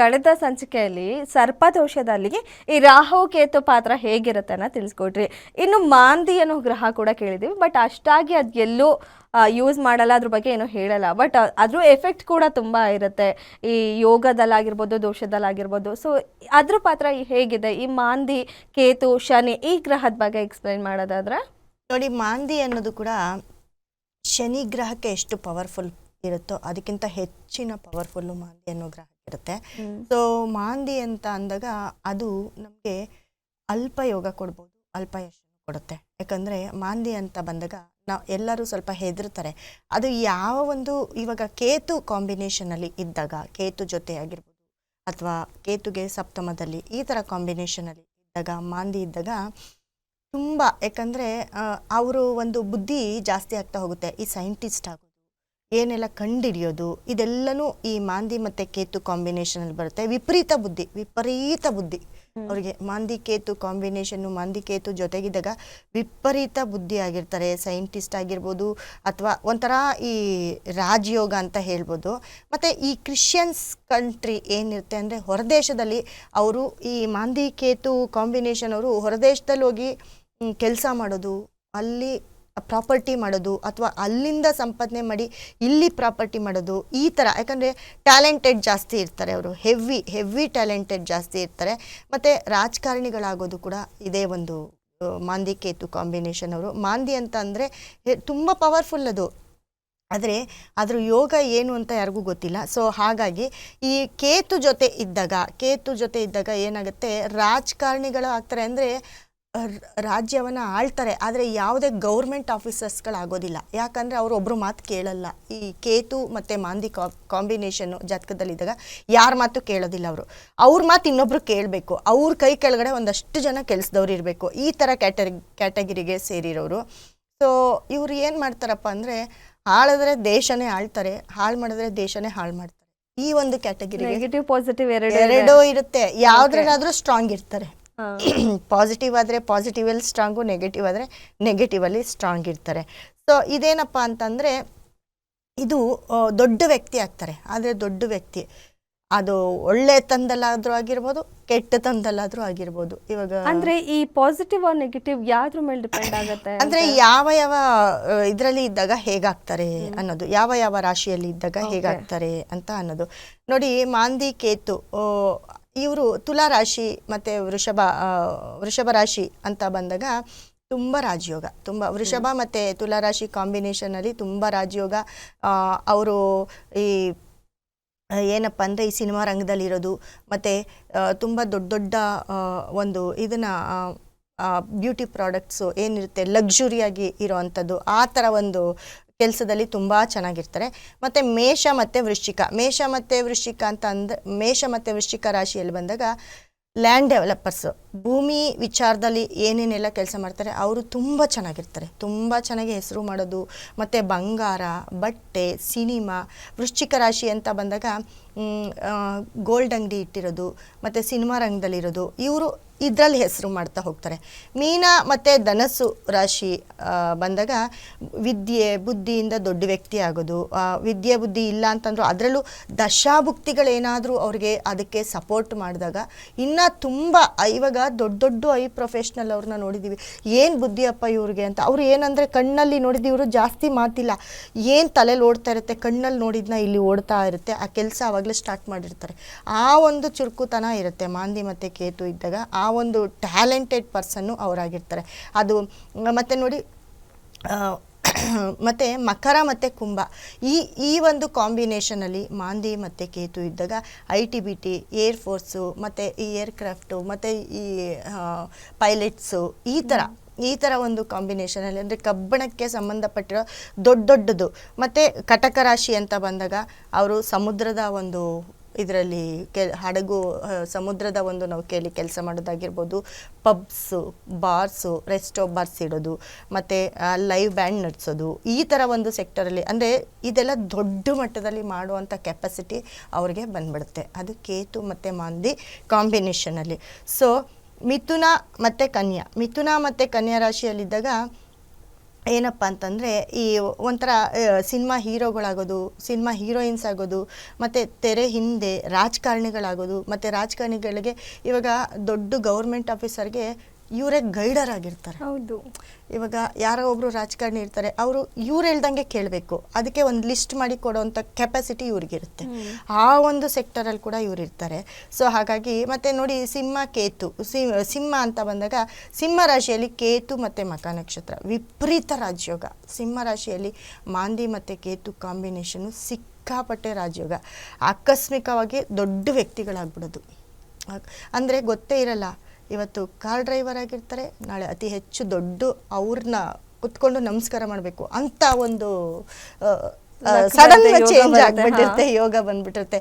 ಕಳೆದ ಸಂಚಿಕೆಯಲ್ಲಿ ಸರ್ಪದೋಷದಲ್ಲಿ ಈ ರಾಹು ಕೇತು ಪಾತ್ರ ಹೇಗಿರುತ್ತೆ ಅನ್ನೋ ತಿಳಿಸ್ಕೊಟ್ರಿ ಇನ್ನು ಮಾಂದಿ ಅನ್ನೋ ಗ್ರಹ ಕೂಡ ಕೇಳಿದ್ದೀವಿ ಬಟ್ ಅಷ್ಟಾಗಿ ಅದು ಎಲ್ಲೂ ಯೂಸ್ ಮಾಡಲ್ಲ, ಅದ್ರ ಬಗ್ಗೆ ಏನೂ ಹೇಳಲ್ಲ. ಬಟ್ ಅದ್ರ ಎಫೆಕ್ಟ್ ಕೂಡ ತುಂಬ ಇರುತ್ತೆ. ಈ ಯೋಗದಲ್ಲಾಗಿರ್ಬೋದು, ದೋಷದಲ್ಲಾಗಿರ್ಬೋದು. ಸೊ ಅದ್ರ ಪಾತ್ರ ಹೇಗಿದೆ? ಈ ಮಾಂದಿ, ಕೇತು, ಶನಿ ಈ ಗ್ರಹದ ಬಗ್ಗೆ ಎಕ್ಸ್ಪ್ಲೈನ್ ಮಾಡೋದಾದ್ರೆ? ನೋಡಿ, ಮಾಂದಿ ಅನ್ನೋದು ಕೂಡ ಶನಿ ಗ್ರಹಕ್ಕೆ ಎಷ್ಟು ಪವರ್ಫುಲ್ ಇರುತ್ತೋ, ಅದಕ್ಕಿಂತ ಹೆಚ್ಚಿನ ಪವರ್ಫುಲ್ಲು ಮಾಂದಿ ಅನ್ನೋ ಗ್ರಹ. ಇರುತ್ತೆ. ಸೊ ಮಾಂದಿ ಅಂತ ಅಂದಾಗ ಅದು ನಮಗೆ ಅಲ್ಪ ಯೋಗ ಕೊಡ್ಬೋದು ಅಲ್ಪ ಯಶ ಕೊಡುತ್ತೆ. ಯಾಕಂದರೆ ಮಾಂದಿ ಅಂತ ಬಂದಾಗ ನಾವು ಎಲ್ಲರೂ ಸ್ವಲ್ಪ ಹೆದರ್ತಾರೆ ಅದು ಯಾವ ಒಂದು ಇವಾಗ ಕೇತು ಕಾಂಬಿನೇಷನಲ್ಲಿ ಇದ್ದಾಗ ಕೇತು ಜೊತೆ ಆಗಿರ್ಬೋದು ಅಥವಾ ಕೇತುಗೆ ಸಪ್ತಮದಲ್ಲಿ ಈ ಥರ ಕಾಂಬಿನೇಷನಲ್ಲಿ ಇದ್ದಾಗ ಮಾಂದಿ ಇದ್ದಾಗ ತುಂಬ ಯಾಕಂದರೆ ಅವರು ಒಂದು ಬುದ್ಧಿ ಜಾಸ್ತಿ ಆಗ್ತಾ ಹೋಗುತ್ತೆ ಈ ಸೈಂಟಿಸ್ಟ್ ಆಗೋದು. ಏನೆಲ್ಲ ಕಂಡಿಡಿಯೋದು ಇದೆಲ್ಲನೂ ಈ ಮಾಂದಿ ಮತ್ತು ಕೇತು ಕಾಂಬಿನೇಷನಲ್ಲಿ ಬರುತ್ತೆ. ವಿಪರೀತ ಬುದ್ಧಿ ವಿಪರೀತ ಬುದ್ಧಿ. ಅವರಿಗೆ ಮಾಂದಿ ಕೇತು ಕಾಂಬಿನೇಷನ್ನು ಮಾಂದಿ ಕೇತು ಜೊತೆಗಿದ್ದಾಗ ವಿಪರೀತ ಬುದ್ಧಿ ಆಗಿರ್ತಾರೆ. ಸೈಂಟಿಸ್ಟ್ ಆಗಿರ್ಬೋದು ಅಥವಾ ಒಂಥರ ಈ ರಾಜಯೋಗ ಅಂತ ಹೇಳ್ಬೋದು. ಮತ್ತು ಈ ಕ್ರಿಶ್ಚಿಯನ್ಸ್ ಕಂಟ್ರಿ ಏನಿರುತ್ತೆ ಅಂದರೆ ಹೊರದೇಶದಲ್ಲಿ ಅವರು ಈ ಮಾಂದಿ ಕೇತು ಕಾಂಬಿನೇಷನ್ ಅವರು ಹೊರದೇಶದಲ್ಲಿ ಹೋಗಿ ಕೆಲಸ ಮಾಡೋದು ಅಲ್ಲಿ ಪ್ರಾಪರ್ಟಿ ಮಾಡೋದು ಅಥವಾ ಅಲ್ಲಿಂದ ಸಂಪಾದನೆ ಮಾಡಿ ಇಲ್ಲಿ ಪ್ರಾಪರ್ಟಿ ಮಾಡೋದು ಈ ಥರ ಯಾಕಂದರೆ ಟ್ಯಾಲೆಂಟೆಡ್ ಜಾಸ್ತಿ ಇರ್ತಾರೆ ಅವರು. ಹೆವಿ ಹೆವಿ ಟ್ಯಾಲೆಂಟೆಡ್ ಜಾಸ್ತಿ ಇರ್ತಾರೆ. ಮತ್ತು ರಾಜಕಾರಣಿಗಳಾಗೋದು ಕೂಡ ಇದೇ ಒಂದು ಮಾಂದಿ ಕೇತು ಕಾಂಬಿನೇಷನ್ ಅವರು. ಮಾಂದಿ ಅಂತ ಅಂದರೆ ತುಂಬ ಪವರ್ಫುಲ್ ಅದು. ಆದರೆ ಅದರ ಯೋಗ ಏನು ಅಂತ ಯಾರಿಗೂ ಗೊತ್ತಿಲ್ಲ. ಸೊ ಹಾಗಾಗಿ ಈ ಕೇತು ಜೊತೆ ಇದ್ದಾಗ, ಕೇತು ಜೊತೆ ಇದ್ದಾಗ ಏನಾಗುತ್ತೆ, ರಾಜಕಾರಣಿಗಳು ಆಗ್ತಾರೆ ಅಂದರೆ ರಾಜ್ಯವನ್ನು ಆಳ್ತಾರೆ ಆದರೆ ಯಾವುದೇ ಗೌರ್ಮೆಂಟ್ ಆಫೀಸರ್ಸ್ಗಳಾಗೋದಿಲ್ಲ. ಯಾಕಂದರೆ ಅವರು ಒಬ್ಬರು ಮಾತು ಕೇಳಲ್ಲ. ಈ ಕೇತು ಮತ್ತು ಮಾಂದಿ ಕಾ ಕಾಂಬಿನೇಷನ್ನು ಜಾತಕದಲ್ಲಿದ್ದಾಗ ಯಾರ ಮಾತು ಕೇಳೋದಿಲ್ಲ ಅವರು. ಅವ್ರ ಮಾತು ಇನ್ನೊಬ್ರು ಕೇಳಬೇಕು. ಅವ್ರ ಕೈ ಕೆಳಗಡೆ ಒಂದಷ್ಟು ಜನ ಕೆಲಸದವ್ರು ಇರಬೇಕು. ಈ ಥರ ಕ್ಯಾಟರಿ ಕ್ಯಾಟಗಿರಿಗೆ ಸೇರಿರೋರು. ಸೊ ಇವ್ರು ಏನು ಮಾಡ್ತಾರಪ್ಪ ಅಂದರೆ ಆಳಿದ್ರೆ ದೇಶನೇ ಆಳ್ತಾರೆ ಹಾಳು ಮಾಡಿದ್ರೆ ದೇಶನೇ ಹಾಳು ಮಾಡ್ತಾರೆ. ಈ ಒಂದು ಕ್ಯಾಟಗಿರಿ ನೆಗೆಟಿವ್ ಪಾಸಿಟಿವ್ ಎರಡು ಎರಡೂ ಇರುತ್ತೆ. ಯಾವುದ್ರಲ್ಲಾದರೂ ಸ್ಟ್ರಾಂಗ್ ಇರ್ತಾರೆ. ಪಾಸಿಟಿವ್ ಆದರೆ ಪಾಸಿಟಿವಲ್ಲಿ ಸ್ಟ್ರಾಂಗು ನೆಗೆಟಿವ್ ಆದರೆ ನೆಗೆಟಿವಲ್ಲಿ ಸ್ಟ್ರಾಂಗ್ ಇರ್ತಾರೆ. ಸೊ ಇದೇನಪ್ಪ ಅಂತಂದರೆ ಇದು ದೊಡ್ಡ ವ್ಯಕ್ತಿ ಆಗ್ತಾರೆ. ಆದರೆ ದೊಡ್ಡ ವ್ಯಕ್ತಿ. ಅದು ಒಳ್ಳೆ ತಂದಲ್ಲಾದ್ರೂ ಆಗಿರ್ಬೋದು ಕೆಟ್ಟ ತಂದಲ್ಲಾದ್ರೂ ಆಗಿರ್ಬೋದು. ಇವಾಗ ಅಂದ್ರೆ ಈ ಪಾಸಿಟಿವ್ ಆರ್ ನೆಗೆಟಿವ್ ಯಾವ್ದ್ರ ಮೇಲೆ ಡಿಪೆಂಡ್ ಆಗುತ್ತೆ ಅಂದ್ರೆ ಯಾವ ಯಾವ ಇದರಲ್ಲಿ ಇದ್ದಾಗ ಹೇಗಾಗ್ತಾರೆ ಅನ್ನೋದು ಯಾವ ಯಾವ ರಾಶಿಯಲ್ಲಿ ಇದ್ದಾಗ ಹೇಗಾಗ್ತಾರೆ ಅಂತ ಅನ್ನೋದು. ನೋಡಿ ಮಾಂದಿ ಕೇತು ಇವರು ತುಲಾ ರಾಶಿ ಮತ್ತೆ ವೃಷಭ ವೃಷಭ ರಾಶಿ ಅಂತ ಬಂದಾಗ ತುಂಬ ರಾಜಯೋಗ. ತುಂಬ ವೃಷಭ ಮತ್ತು ತುಲಾ ರಾಶಿ ಕಾಂಬಿನೇಷನಲ್ಲಿ ತುಂಬ ರಾಜಯೋಗ. ಅವರು ಈ ಏನಪ್ಪ ಅಂದರೆ ಈ ಸಿನಿಮಾ ರಂಗದಲ್ಲಿರೋದು, ಮತ್ತು ತುಂಬ ದೊಡ್ಡ ದೊಡ್ಡ ಒಂದು ಇದನ್ನು ಬ್ಯೂಟಿ ಪ್ರಾಡಕ್ಟ್ಸು ಏನಿರುತ್ತೆ ಲಕ್ಸುರಿಯಾಗಿ ಇರೋವಂಥದ್ದು, ಆ ಥರ ಒಂದು ಕೆಲಸದಲ್ಲಿ ತುಂಬ ಚೆನ್ನಾಗಿರ್ತಾರೆ. ಮತ್ತು ಮೇಷ ಮತ್ತು ವೃಶ್ಚಿಕ, ಮೇಷ ಮತ್ತು ವೃಶ್ಚಿಕ ಅಂತ ಅಂದ, ಮೇಷ ಮತ್ತು ವೃಶ್ಚಿಕ ರಾಶಿಯಲ್ಲಿ ಬಂದಾಗ ಲ್ಯಾಂಡ್ ಡೆವಲಪರ್ಸ್ ಭೂಮಿ ವಿಚಾರದಲ್ಲಿ ಏನೇನೆಲ್ಲ ಕೆಲಸ ಮಾಡ್ತಾರೆ, ಅವರು ತುಂಬ ಚೆನ್ನಾಗಿರ್ತಾರೆ. ತುಂಬ ಚೆನ್ನಾಗಿ ಹೆಸರು ಮಾಡೋದು, ಮತ್ತು ಬಂಗಾರ, ಬಟ್ಟೆ, ಸಿನಿಮಾ, ವೃಶ್ಚಿಕ ರಾಶಿ ಅಂತ ಬಂದಾಗ ಗೋಲ್ಡ್ ಅಂಗಡಿ ಇಟ್ಟಿರೋದು, ಮತ್ತು ಸಿನಿಮಾ ರಂಗದಲ್ಲಿರೋದು, ಇವರು ಇದರಲ್ಲಿ ಹೆಸರು ಮಾಡ್ತಾ ಹೋಗ್ತಾರೆ. ಮೀನ ಮತ್ತು ಧನಸ್ಸು ರಾಶಿ ಬಂದಾಗ ವಿದ್ಯೆ, ಬುದ್ಧಿಯಿಂದ ದೊಡ್ಡ ವ್ಯಕ್ತಿ ಆಗೋದು ವಿದ್ಯೆ, ಬುದ್ಧಿ ಇಲ್ಲ ಅಂತಂದ್ರು ಅದರಲ್ಲೂ ದಶಾಭುಕ್ತಿಗಳೇನಾದರೂ ಅವ್ರಿಗೆ ಅದಕ್ಕೆ ಸಪೋರ್ಟ್ ಮಾಡಿದಾಗ ಇನ್ನೂ ತುಂಬ ಇವಾಗ ದೊಡ್ಡ ದೊಡ್ಡ ಐ ಪ್ರೊಫೆಷ್ನಲ್ ಅವ್ರನ್ನ ನೋಡಿದ್ದೀವಿ ಏನು ಬುದ್ಧಿಯಪ್ಪ ಇವ್ರಿಗೆ ಅಂತ. ಅವ್ರು ಏನಂದರೆ ಕಣ್ಣಲ್ಲಿ ನೋಡಿದ್ದು ಇವರು ಜಾಸ್ತಿ ಮಾತಿಲ್ಲ. ಏನು ತಲೆಯಲ್ಲಿ ಓಡ್ತಾ ಇರುತ್ತೆ ಕಣ್ಣಲ್ಲಿ ನೋಡಿದ್ನ ಇಲ್ಲಿ ಓಡ್ತಾ ಇರುತ್ತೆ, ಆ ಕೆಲಸ ಆವಾಗಲೇ ಸ್ಟಾರ್ಟ್ ಮಾಡಿರ್ತಾರೆ. ಆ ಒಂದು ಚುರುಕುತನ ಇರುತ್ತೆ. ಮಾಂದಿ ಮತ್ತು ಕೇತು ಇದ್ದಾಗ ಆ ಒಂದು ಟ್ಯಾಲೆಂಟೆಡ್ ಪರ್ಸನ್ನು ಅವರಾಗಿರ್ತಾರೆ. ಅದು, ಮತ್ತು ನೋಡಿ ಮತ್ತು ಮಕರ ಮತ್ತು ಕುಂಭ. ಈ ಈ ಒಂದು ಕಾಂಬಿನೇಷನಲ್ಲಿ ಮಾಂದಿ ಮತ್ತು ಕೇತು ಇದ್ದಾಗ I T B T, air force, ಮತ್ತು ಈ ಏರ್ಕ್ರಾಫ್ಟು, ಮತ್ತು ಈ ಪೈಲಟ್ಸು, ಈ ಥರ ಈ ಥರ ಒಂದು ಕಾಂಬಿನೇಷನಲ್ಲಿ ಅಂದರೆ ಕಬ್ಬಣಕ್ಕೆ ಸಂಬಂಧಪಟ್ಟಿರೋ ದೊಡ್ಡ ದೊಡ್ಡದು. ಮತ್ತು ಕಟಕ ರಾಶಿ ಅಂತ ಬಂದಾಗ ಅವರು ಸಮುದ್ರದ ಒಂದು ಇದರಲ್ಲಿ ಕೆ, ಹಡಗು ಸಮುದ್ರದ ಒಂದು ನೌಕೆಯಲ್ಲಿ ಕೆಲಸ ಮಾಡೋದಾಗಿರ್ಬೋದು. ಪಬ್ಸು ಬಾರ್ಸು ರೆಸ್ಟೋ ಬಾರ್ಸ್ ಇಡೋದು, ಮತ್ತು ಲೈವ್ ಬ್ಯಾಂಡ್ ನಡೆಸೋದು. ಈ ಥರ ಒಂದು ಸೆಕ್ಟರಲ್ಲಿ ಅಂದರೆ ಇದೆಲ್ಲ ದೊಡ್ಡ ಮಟ್ಟದಲ್ಲಿ ಮಾಡುವಂಥ ಕೆಪಾಸಿಟಿ ಅವ್ರಿಗೆ ಬಂದ್ಬಿಡುತ್ತೆ. ಅದು ಕೇತು ಮತ್ತು ಮಾಂದಿ ಕಾಂಬಿನೇಷನಲ್ಲಿ ಸೊ ಮಿಥುನ ಮತ್ತು ಕನ್ಯಾ. ಮಿಥುನ ಮತ್ತು ಕನ್ಯಾ ರಾಶಿಯಲ್ಲಿದ್ದಾಗ ಏನಪ್ಪ ಅಂತಂದರೆ, ಈ ಒಂಥರ ಸಿನಿಮಾ ಹೀರೋಗಳಾಗೋದು, ಸಿನಿಮಾ ಹೀರೋಯಿನ್ಸ್ ಆಗೋದು, ಮತ್ತು ತೆರೆ ಹಿಂದೆ ರಾಜಕಾರಣಿಗಳಾಗೋದು, ಮತ್ತು ರಾಜಕಾರಣಿಗಳಿಗೆ ಇವಾಗ ದೊಡ್ಡ ಗೌರ್ಮೆಂಟ್ ಆಫೀಸರ್ಗೆ ಇವರೇ ಗೈಡರ್ ಆಗಿರ್ತಾರೆ. ಹೌದು. ಇವಾಗ ಯಾರೋ ಒಬ್ರು ರಾಜಕಾರಣಿ ಇರ್ತಾರೆ ಅವರು ಇವ್ರು ಹೇಳ್ದಂಗೆ ಕೇಳಬೇಕು. ಅದಕ್ಕೆ ಒಂದು ಲಿಸ್ಟ್ ಮಾಡಿ ಕೊಡೋವಂಥ ಕೆಪಾಸಿಟಿ ಇವ್ರಿಗಿರುತ್ತೆ. ಆ ಒಂದು ಸೆಕ್ಟರಲ್ಲಿ ಕೂಡ ಇವ್ರು ಇರ್ತಾರೆ. ಸೊ ಹಾಗಾಗಿ ಮತ್ತೆ ನೋಡಿ ಸಿಂಹ ಕೇತು ಸಿಂಹ ಅಂತ ಬಂದಾಗ ಸಿಂಹ ರಾಶಿಯಲ್ಲಿ ಕೇತು ಮತ್ತು ಮಕ ನಕ್ಷತ್ರ. ವಿಪರೀತ ರಾಜಯೋಗ. ಸಿಂಹ ರಾಶಿಯಲ್ಲಿ ಮಾಂದಿ ಮತ್ತು ಕೇತು ಕಾಂಬಿನೇಷನು ಸಿಕ್ಕಾಪಟ್ಟೆ ರಾಜಯೋಗ. ಆಕಸ್ಮಿಕವಾಗಿ ದೊಡ್ಡ ವ್ಯಕ್ತಿಗಳಾಗ್ಬಿಡೋದು. ಅಂದರೆ ಗೊತ್ತೇ ಇರಲ್ಲ. ಇವತ್ತು ಕಾರ್ ಡ್ರೈವರ್ ಆಗಿರ್ತಾರೆ ನಾಳೆ ಅತಿ ಹೆಚ್ಚು ದೊಡ್ಡ ಅವ್ರನ್ನ ಕುತ್ಕೊಂಡು ನಮಸ್ಕಾರ ಮಾಡಬೇಕು. ಅಂತ ಒಂದು ಸಡನ್ ಚೇಂಜ್ ಆಗ್ಬಿಟ್ಟಿರುತ್ತೆ ಯೋಗ ಬಂದ್ಬಿಟ್ಟಿರುತ್ತೆ.